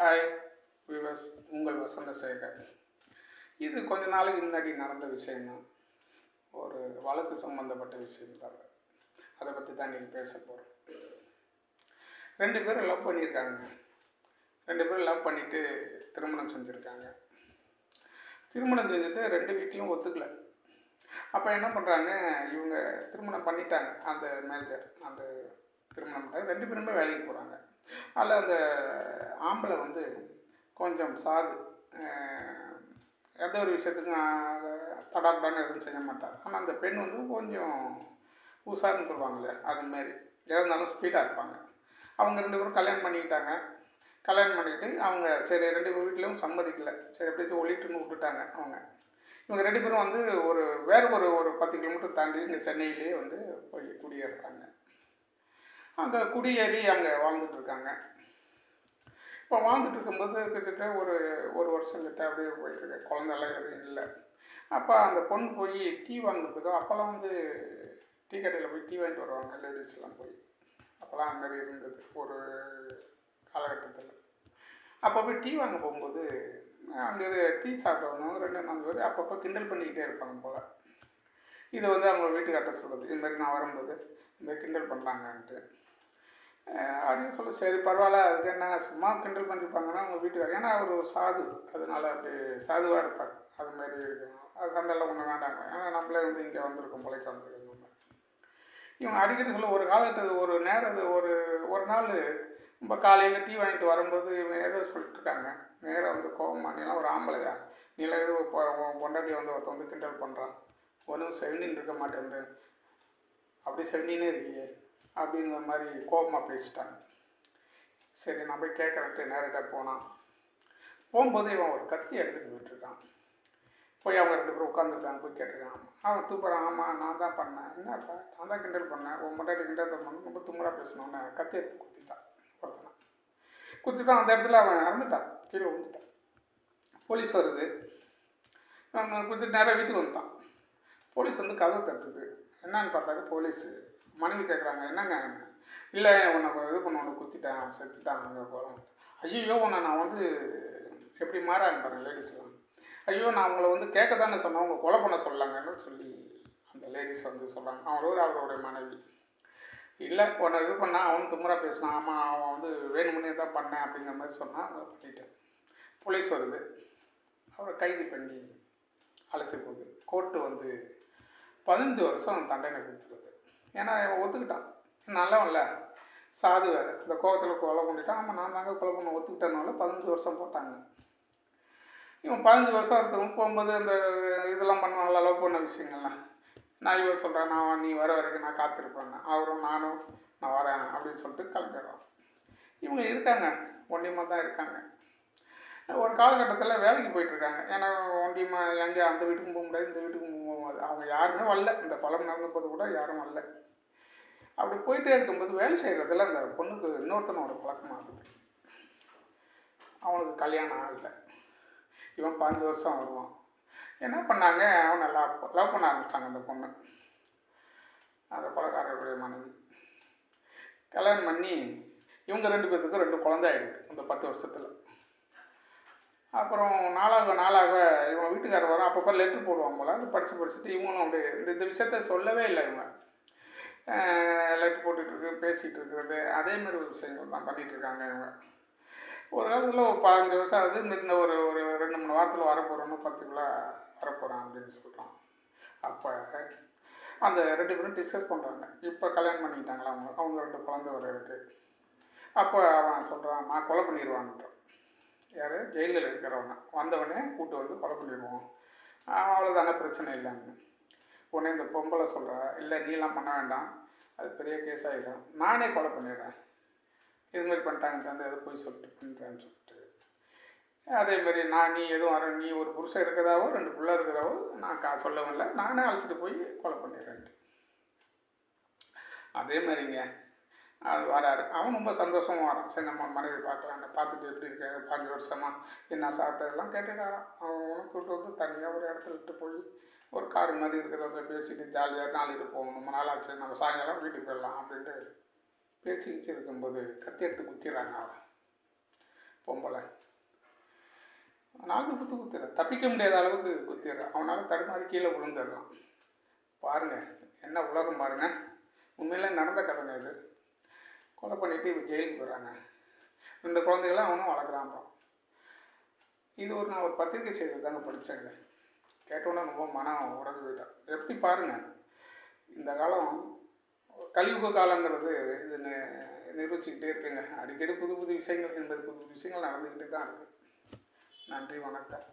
Hi விவஸ் உங்கள் வசந்த சேகர். இது கொஞ்ச நாளைக்கு முன்னாடி நடந்த விஷயம்தான் ஒரு வழக்கு சம்மந்தப்பட்ட விஷயம் தான். அதை பற்றி தான் நீங்கள் பேச போகிறோம் ரெண்டு பேரும் லவ் பண்ணியிருக்காங்க. ரெண்டு பேரும் லவ் பண்ணிவிட்டு திருமணம் செஞ்சுருக்காங்க. திருமணம் செஞ்சுட்டு ரெண்டு வீட்லையும் ஒத்துக்கல. அப்போ என்ன பண்ணுறாங்க இவங்க திருமணம் பண்ணிட்டாங்க. அந்த மேஜர் அந்த திருமணம் பண்ணிட்டாங்க ரெண்டு பேருமே வேலைக்கு போகிறாங்க அதில் அந்த ஆம்பளை வந்து கொஞ்சம் சாது எந்த ஒரு விஷயத்துக்கும் தடாப்படான்னு எதுவும் செய்ய மாட்டார் ஆனால் அந்த பெண் வந்து கொஞ்சம் உஷார்னு சொல்லுவாங்கல்ல அது எதாக இருந்தாலும் ஸ்பீடாக இருப்பாங்க. அவங்க ரெண்டு பேரும் கல்யாணம் பண்ணிக்கிட்டாங்க. கல்யாணம் பண்ணிட்டு அவங்க சரி ரெண்டு பேர் வீட்லேயும் சம்மதிக்கலை. சரி எப்படியாச்சும் ஒழிட்டுன்னு விட்டுட்டாங்க அவங்க. இவங்க ரெண்டு பேரும் வந்து ஒரு வேறு ஒரு ஒரு பத்து கிலோமீட்டர் தாண்டி இங்கே சென்னையிலேயே வந்து போய் குடியேறுறாங்க. அங்கே குடியேறி அங்கே வாழ்ந்துட்டுருக்காங்க இப்போ வாழ்ந்துட்டு இருக்கும்போது கிட்டத்தட்ட ஒரு ஒரு வருஷம் கிட்ட அப்படியே போயிட்டுருக்கு குழந்தெல்லாம் எதுவும் இல்லை. அப்போ அந்த பொண்ணு போய் டீ வாங்குறதுக்கோ அப்போல்லாம் வந்து டீ கடையில் போய் டீ வாங்கிட்டு வருவாங்க லேடிஸ்லாம் போய். அப்போல்லாம் அந்த மாதிரி இருந்தது ஒரு காலகட்டத்தில். அப்போ போய் டீ வாங்க போகும்போது அங்கே டீ சாப்பிட்டவங்க ரெண்டு நாலு பேர் அப்பப்போ கிண்டல் பண்ணிக்கிட்டே இருப்பாங்க போல். இதை வந்து அவங்க வீட்டுக்கார்ட்ட சொல்கிறது இதுமாதிரி நான் வரும்போது இந்த கிண்டல் பண்ணுறாங்கன்ட்டு அப்படின்னு சொல்ல. சரி பரவாயில்ல. அதுக்கு என்ன சும்மா கிண்டல் பண்ணியிருப்பாங்கன்னா அவங்க வீட்டுக்காரர். ஏன்னா அவர் ஒரு சாது. அதனால அப்படி சாதுவாக இருப்பார். அது மாதிரி இருக்கணும் அது சண்டைலாம் ஒன்றும் வேண்டாங்க ஏன்னா நம்மளே வந்து இங்கே வந்திருக்கோம் பிழைக்க வந்திருக்கோம். இவங்க அடிக்கடி சொல்ல ஒரு காலத்து ஒரு நேரம் அது ஒரு ஒரு நாள் நம்ம காலையில் டீ வாங்கிட்டு வரும்போது இவங்க ஏதோ சொல்லிட்டு இருக்காங்க நேராக வந்து கோபம் நீலாம் ஒரு ஆம்பளையா? நீலாம் ஏதோ பொ- பொண்டாட்டி வந்து ஒருத்தன் வந்து கிண்டல் பண்ணுறான் ஒன்றும் செவனின்னு இருக்க மாட்டேன் அப்படி செவனினே இருக்கியே அப்படிங்கிற மாதிரி கோபமாக பேசிட்டாங்க. சரி நான் போய் நேரடியாக போனான் போகும்போது இவன் ஒரு கத்தி எடுத்துகிட்டு போயிட்டுருக்கான் போய் அவங்க ரெண்டு பேரும் உட்காந்துருக்காங்க போய் கேட்டிருக்கான். அவன் தூப்புறான் ஆமாம் நான் தான் பண்ணேன். என்னப்பா நான் தான் கிண்டல் பண்ணேன். உன் முன்னாடி கிண்டல் பண்ண ரொம்ப தும்மராக பேசணும்னு கத்தி எடுத்து குத்திட்டான் ஒருத்தனை. குத்திட்டான் அந்த இடத்துல அவன் இறந்துட்டான். கீழே விழுந்துட்டான். போலீஸ் வருது. அவன் குத்திட்டு நேராக வீட்டுக்கு வந்துட்டான். போலீஸ் வந்து கதவு தட்டுது. என்னன்னு பார்த்தாக்க போலீஸு மனைவி கேட்குறாங்க என்னங்க? இல்லை உன்னை இது பண்ண உன்னை குத்திட்டேன் அவன் செத்துட்டான் அங்கே போகிறோம் ஐயோ உன்னை நான் வந்து எப்படி மாறாங்க பாருங்க லேடிஸ்லாம் ஐயோ நான் உங்களை வந்து கேட்க தானே சொன்னேன் அவங்க கொலை பண்ண சொல்லாங்கன்னு சொல்லி அந்த லேடிஸ் வந்து சொல்கிறாங்க அவரோட அவருடைய மனைவி. இல்லை உன்னை இது பண்ணால் அவன் தும்மரா பேசினான் ஆமாம் அவன் வந்து வேணுமுன்னே தான் பண்ணேன் அப்படிங்கிற மாதிரி சொன்னான் அதை பண்ணிட்டேன் போலீஸ் வருது. அவரை கைது பண்ணி அழைச்சி போகுது. கோர்ட்டு வந்து பதினஞ்சு வருஷம் தண்டனை கொடுத்துருது. ஏன்னா இவன் ஒத்துக்கிட்டான். நல்லவன்ல. சாது வேறு. இந்த கோபத்தில் கொலை பண்ணிட்டான். ஆமாம் நான் தாங்க கொலை பண்ண ஒத்துக்கிட்டனால பதினஞ்சு வருஷம் போட்டாங்க. இவன் பதினஞ்சு வருஷம் ஒருத்தவங்க போகும்போது அந்த இதெல்லாம் பண்ணுவாங்கல்ல லவ் பண்ண விஷயங்கள்லாம். நான் இவர் சொல்கிறேன் நான் நீ வர வரைக்கும் நான் காத்திருப்பேன் அவரும் நானும் நான் வரேன் அப்படின்னு சொல்லிட்டு கிளம்பிடுறோம். இவங்க இருக்காங்க. ஒண்டியமாக தான் இருக்காங்க. ஒரு காலகட்டத்தில் வேலைக்கு போயிட்டு இருக்காங்க. ஏன்னா ஒண்டியமாக எங்கே அந்த வீட்டுக்கும் போக முடியாது இந்த வீட்டுக்கும் போக அவங்க யாருமே வரல. இந்த பழம் நடந்த போது கூட யாரும் வரல. அப்படி போயிட்டே இருக்கும்போது வேலை செய்கிறதுல அந்த பொண்ணுக்கு இன்னொருத்தனோட பழக்கமாகுது அவனுக்கு கல்யாணம் ஆகலை. இவன் பாஞ்சு வருஷம் வருவான். என்ன பண்ணாங்க? அவனை லவ் லவ் பண்ண ஆரம்பிச்சிட்டாங்க அந்த பொண்ணு. அந்த பழக்காரருடைய மனைவி. கல்யாணம் பண்ணி இவங்க ரெண்டு பேர்த்துக்கும் ரெண்டு குழந்தை ஆகிடுது அந்த பத்து வருஷத்தில். அப்புறம் நாளாக நாளாக இவன் வீட்டுக்காரர் வரும் அப்பப்போ லெட்ரு போடுவாங்க போல. அது படித்து படிச்சுட்டு இவங்களும் அப்படியே இந்த இந்த விஷயத்த சொல்லவே இல்லை இவங்க லெட்ரு போட்டுட்டு இருக்கு பேசிகிட்டு இருக்கிறது. அதேமாரி ஒரு விஷயங்கள் தான் பண்ணிகிட்டு இருக்காங்க இவங்க. ஒரு காலத்தில் ஒரு பதினஞ்சு வருஷம் ஆகுது. இந்த- ஒரு ஒரு ரெண்டு மூணு வாரத்தில் வரப்போகிறோன்னு பர்டிகுலராக வரப்போகிறான் அப்படின்னு சொல்கிறான் அப்போ அந்த ரெண்டு பேரும் டிஸ்கஸ் பண்ணுறாங்க இப்போ கல்யாணம் பண்ணிக்கிட்டாங்களா அவங்க? அவங்க ரெண்டு குழந்தை வர இருக்குது அப்போ அவன் சொல்கிறான் நான் கொலை பண்ணிடுவான்ட்டான் யார்? ஜெயிலில் இருக்கிறவன வந்தவனே கூட்டு வந்து கொலை பண்ணிடுவோம். அவ்வளோதான பிரச்சனை இல்லைன்னு உடனே இந்த பொம்பளை சொல்கிறா இல்லை நீலாம் பண்ண வேண்டாம். அது பெரிய கேஸ் ஆகிடும் நானே கொலை பண்ணிடுறேன். இது மாதிரி பண்ணிட்டாங்க தந்து எதை போய் சொல்லிட்டு பண்ணுறேன்னு சொல்லிட்டு. அதே மாதிரி நான் நீ எதுவும் வர நீ ஒரு புருஷன் இருக்கிறதாவோ ரெண்டு பிள்ளை இருக்கிறதாவோ நான் கா சொல்லவும் இல்லை. நானே அழைச்சிட்டு போய் கொலை பண்ணிடுறேன்ட்டு. அதே மாதிரிங்க. வராரு அவன் ரொம்ப சந்தோஷமா வரான். சரி நம்ம மனைவி பார்க்கலான்னு பார்த்துட்டு எப்படி இருக்க? பாஞ்சு வருஷமா என்ன சாப்பிட்டதெல்லாம் கேட்டுட்டாரான் அவன் உனக்கு கூட்டு வந்து தனியாக ஒரு இடத்துல விட்டு போய் ஒரு காடு மாதிரி இருக்கிறத பேசிட்டு ஜாலியாக நாளைக்கு போகணும். ரொம்ப நாள் ஆச்சு நம்ம சாயங்காலம் வீட்டுக்கு போயிடலாம் அப்படின்ட்டு பேசிக்கிச்சு இருக்கும்போது கத்தி எடுத்து குத்திடுறாங்க அவன். பொம்பளை. நாலு குத்து குத்திடுறான் தப்பிக்க முடியாத அளவுக்கு குத்திடுறான் அவனால் தடுமாறி கீழே விழுந்துடுறான். பாருங்கள் என்ன உலகம் பாருங்கள் உண்மையில நடந்த கதைங்க இது. கொலை பண்ணிட்டு இப்போ ஜெயிலுக்கு போகிறாங்க இந்த குழந்தைகளை அவனும் வளர்க்குறான் அப்புறம் இது ஒரு நான் ஒரு பத்திரிக்கை செய்தி தாங்க படித்தேங்க கேட்டோன்னே ரொம்ப மனம் உடஞ்சு போயிட்டான் எப்படி பாருங்கள் இந்த காலம் கலியுக காலங்கிறது இது நிரூபிச்சுக்கிட்டே இருக்குங்க. அடிக்கடி புது புது விஷயங்கள் என்பது புது புது விஷயங்கள் நடந்துக்கிட்டே தான் இருக்குது நன்றி வணக்கம்.